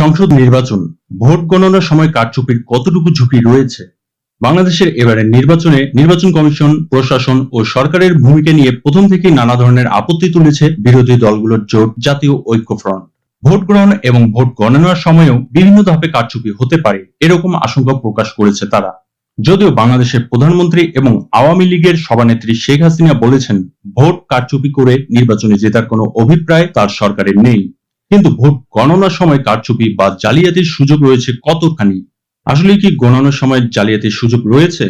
সংসদ নির্বাচন, ভোট গণনার সময় কারচুপির কতটুকু ঝুঁকি রয়েছে? বাংলাদেশের এবারের নির্বাচনে নির্বাচন কমিশন, প্রশাসন ও সরকারের ভূমিকা নিয়ে প্রথম থেকেই নানা ধরনের আপত্তি তুলেছে বিরোধী দলগুলোর জোট জাতীয় ঐক্য ফ্রন্ট ভোট গ্রহণ এবং ভোট গণনার সময়ও বিভিন্ন ধাপে কারচুপি হতে পারে, এরকম আশঙ্কা প্রকাশ করেছে তারা। যদিও বাংলাদেশের প্রধানমন্ত্রী এবং আওয়ামী লীগের সভানেত্রী শেখ হাসিনা বলেছেন, ভোট কারচুপি করে নির্বাচনে জেতার কোনো অভিপ্রায় তার সরকারের নেই। কিন্তু ভোট গণনার সময় কারচুপি বা জালিয়াতির সুযোগ রয়েছে কতখানি? আসলে কি গণনার সময় জালিয়াতির সুযোগ রয়েছে?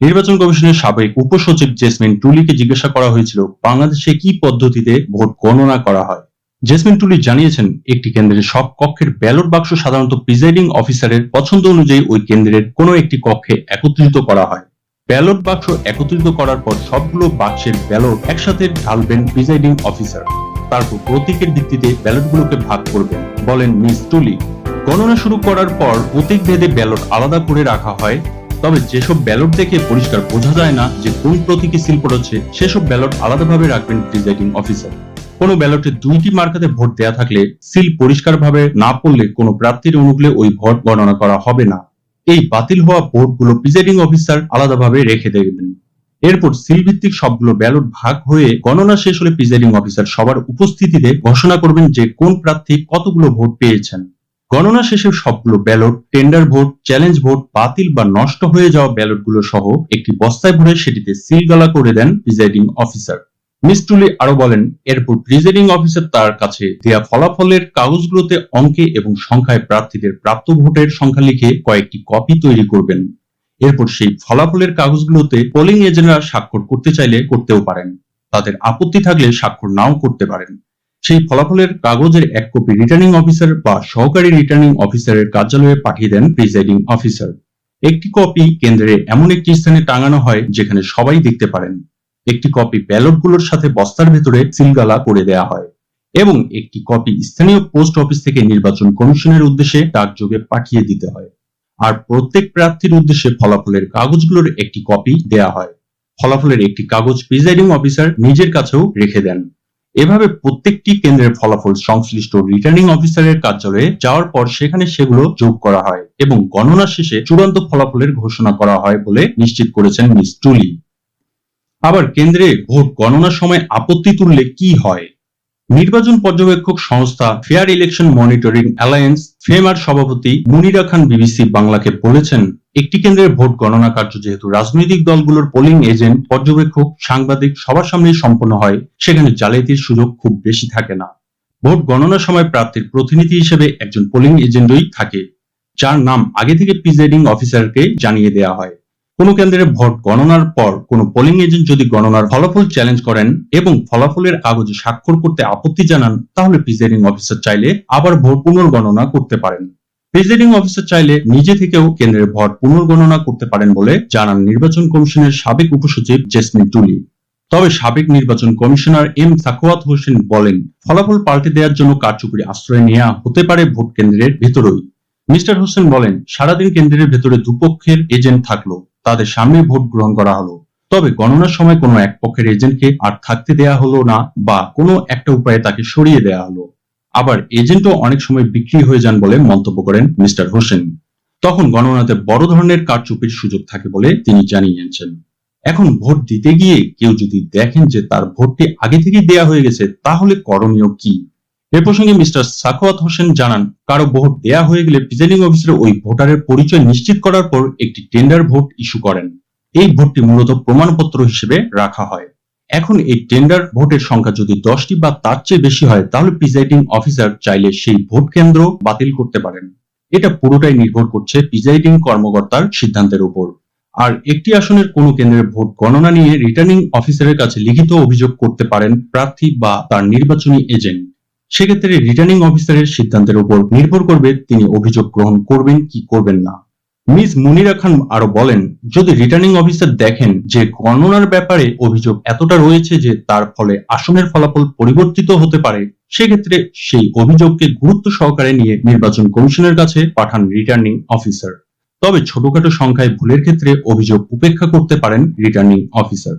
নির্বাচন কমিশনের সাবেক উপসচিব জেসমিন টুলিকে জিজ্ঞাসা করা হয়েছিল, বাংলাদেশে কি পদ্ধতিতে ভোট গণনা করা হয়? জেসমিন টুলি জানিয়েছেন, একটি কেন্দ্রের সব কক্ষের ব্যালট বাক্স সাধারণত প্রিজাইডিং অফিসারের পছন্দ অনুযায়ী ওই কেন্দ্রের কোনো একটি কক্ষে একত্রিত করা হয়। ব্যালট বাক্স একত্রিত করার পর সবগুলো বাক্সের ব্যালট একসাথে ঢালবেন প্রিজাইডিং অফিসার। তারপর প্রতীকের ভিত্তিতে ব্যালটগুলোকে ভাগ করবেন। বলেন মিস টুলি। গণনা শুরু করার পর প্রতীক ভেদে ব্যালট আলাদা করে রাখা হয়। তবে যেসব ব্যালট দেখে পরিষ্কার বোঝা যায় না যে কোন প্রতীকে সিল পড়েছে, সেসব ব্যালট আলাদাভাবে রাখবেন প্রিজাইডিং অফিসার। কোনো ব্যালটে দুইটি মার্কাতে ভোট দেয়া থাকলে সিল পরিষ্কারভাবে না পড়লে কোনো প্রার্থীর অনুকূলে ওই ভোট গণনা করা হবে না। এই বাতিল হওয়া ভোটগুলো প্রিজাইডিং অফিসার আলাদাভাবে রেখে দেবেন। এরপর সিল ভিত্তিক সবগুলো ব্যালট ভাগ হয়ে গণনা শেষ হলে প্রিজাইডিং অফিসার সবার উপস্থিতিতে ঘোষণা করবেন যে কোন প্রার্থী কতগুলো ভোট পেয়েছেন। গণনা শেষে সবগুলো ballot, tender vote, challenge vote বাতিল বা নষ্ট হয়ে যাওয়া ব্যালটগুলো সহ একটি বস্তায় ভরে সেটিতে সিল গালা করে দেন প্রিজাইডিং অফিসার। মিস টুলি আরও বলেন, এরপর প্রিজাইডিং অফিসার তার কাছে দেয়া ফলাফলের কাগজগুলোতে অঙ্কে এবং সংখ্যায় প্রার্থীদের প্রাপ্ত ভোটের সংখ্যা লিখে কয়েকটি কপি তৈরি করবেন। এরপর সেই ফলাফলের কাগজগুলোতে পোলিং এজেন্টরা স্বাক্ষর করতে চাইলে করতেও পারেন। তাদের আপত্তি থাকলে স্বাক্ষর নাও করতে পারেন। সেই ফলাফলের কাগজের এক কপি রিটার্নিং অফিসার বা সহকারী রিটার্নিং অফিসারের কার্যালয়ে পাঠিয়ে দেন প্রিজাইডিং অফিসার একটি কপি কেন্দ্রে এমন একটি স্থানে টাঙানো হয় যেখানে সবাই দেখতে পারেন। একটি কপি ব্যালটগুলোর সাথে বস্তার ভেতরে সিলগালা করে দেয়া হয় এবং একটি কপি স্থানীয় পোস্ট অফিস থেকে নির্বাচন কমিশনের উদ্দেশ্যে ডাকযোগে পাঠিয়ে দিতে হয়। আর প্রত্যেক প্রার্থীর উদ্দেশ্যে ফলাফলের কাগজগুলোর একটি কপি দেয়া হয়। ফলাফলের একটি কাগজ প্রিজাইডিং অফিসার নিজের কাছেও রেখে দেন। এভাবে প্রত্যেকটি কেন্দ্রের ফলাফল সংশ্লিষ্ট রিটার্নিং অফিসারের কার্যালয়ে যাওয়ার পর সেখানে সেগুলো যোগ করা হয় এবং গণনা শেষে চূড়ান্ত ফলাফলের ঘোষণা করা হয় বলে নিশ্চিত করেছেন মিস টুলি। আবার কেন্দ্রে ভোট গণনার সময় আপত্তি তুললে কি হয়? নির্বাচন পর্যবেক্ষক সংস্থা ফেয়ার ইলেকশন মনিটরিং অ্যালায়েন্স ফেমার সভাপতি মুনিরা খান বিবিসি বাংলাকে বলেছেন, একটি কেন্দ্রের ভোট গণনা কার্য যেহেতু রাজনৈতিক দলগুলোর পোলিং এজেন্ট পর্যবেক্ষক, সাংবাদিক সবার সামনে সম্পন্ন হয়, সেখানে জালিয়াতির সুযোগ খুব বেশি থাকে না। ভোট গণনার সময় প্রার্থীর প্রতিনিধি হিসেবে একজন পোলিং এজেন্টই থাকে, যার নাম আগে থেকে প্রিজাইডিং অফিসারকে জানিয়ে দেওয়া হয়। কোন কেন্দ্রে ভোট গণনার পর কোন পোলিং এজেন্ট যদি গণনার ফলাফল চ্যালেঞ্জ করেন এবং ফলাফলের কাগজে স্বাক্ষর করতে আপত্তি জানান, তাহলে প্রিজাইডিং অফিসার চাইলে আবার ভোট পুনর্গণনা করতে পারেন। প্রিজাইডিং অফিসার চাইলে নিজে থেকেও কেন্দ্রের ভোট পুনর্গণনা করতে পারেন বলে জানান নির্বাচন কমিশনের সাবেক উপসচিব জেসমিন টুলি। তবে সাবেক নির্বাচন কমিশনার এম সাকোয়াত হোসেন বলেন, ফলাফল পাল্টে দেওয়ার জন্য কার্যকরী আশ্রয় নেওয়া হতে পারে ভোট কেন্দ্রের ভেতরেই। মিস্টার হোসেন বলেন, সারাদিন কেন্দ্রের ভেতরে দুপক্ষের এজেন্ট থাকল। তাদের সামনে ভোট গ্রহণ করা হলো। তবে গণনার সময় কোনো এক পক্ষের এজেন্টকে আর থাকতে দেয়া হলো না বা কোনো একটা উপায়ে তাকে সরিয়ে দেয়া হলো। আবার এজেন্টও অনেক সময় বিক্রি হয়ে যান বলে মন্তব্য করেন মিস্টার হোসেন। তখন গণনাতে বড় ধরনের কারচুপির সুযোগ থাকে বলে তিনি জানিয়েছেন। এখন ভোট দিতে গিয়ে কেউ যদি দেখেন যে তার ভোটটি আগে থেকে দেয়া হয়ে গেছে, তাহলে করণীয় কি? এ প্রসঙ্গে মিস্টার সাখাওয়াত হোসেন জানান, কারও ভোট দেয়া হয়ে গেলে প্রিজাইডিং অফিসার ওই ভোটারের পরিচয় নিশ্চিত করার পর একটি টেন্ডার ভোট ইস্যু করেন। এই ভোটটি মূলত প্রমাণপত্র হিসেবে রাখা হয়। এখন এই টেন্ডার ভোটের সংখ্যা যদি দশটি বা তার চেয়ে বেশি হয়, তাহলে প্রিজাইডিং অফিসার চাইলে সেই ভোট কেন্দ্র বাতিল করতে পারেন। এটা পুরোটাই নির্ভর করছে প্রিজাইডিং কর্মকর্তার সিদ্ধান্তের উপর। আর একটি আসনের কোনো কেন্দ্রের ভোট গণনা নিয়ে রিটার্নিং অফিসারের কাছে লিখিত অভিযোগ করতে পারেন প্রার্থী বা তার নির্বাচনী এজেন্ট সেক্ষেত্রে রিটার্নিং অফিসারের সিদ্ধান্তের উপর নির্ভর করবে তিনি অভিযোগ গ্রহণ করবেন কি করবেন না। মিস মুনিরা খান আরও বলেন, যদি রিটার্নিং অফিসার দেখেন যে গণনার ব্যাপারে অভিযোগ এতটা রয়েছে যে তার ফলে আসনের ফলাফল পরিবর্তিত হতে পারে, সেক্ষেত্রে সেই অভিযোগকে গুরুত্ব সহকারে নিয়ে নির্বাচন কমিশনের কাছে পাঠান রিটার্নিং অফিসার তবে ছোটখাটো সংখ্যায় ভুলের ক্ষেত্রে অভিযোগ উপেক্ষা করতে পারেন রিটার্নিং অফিসার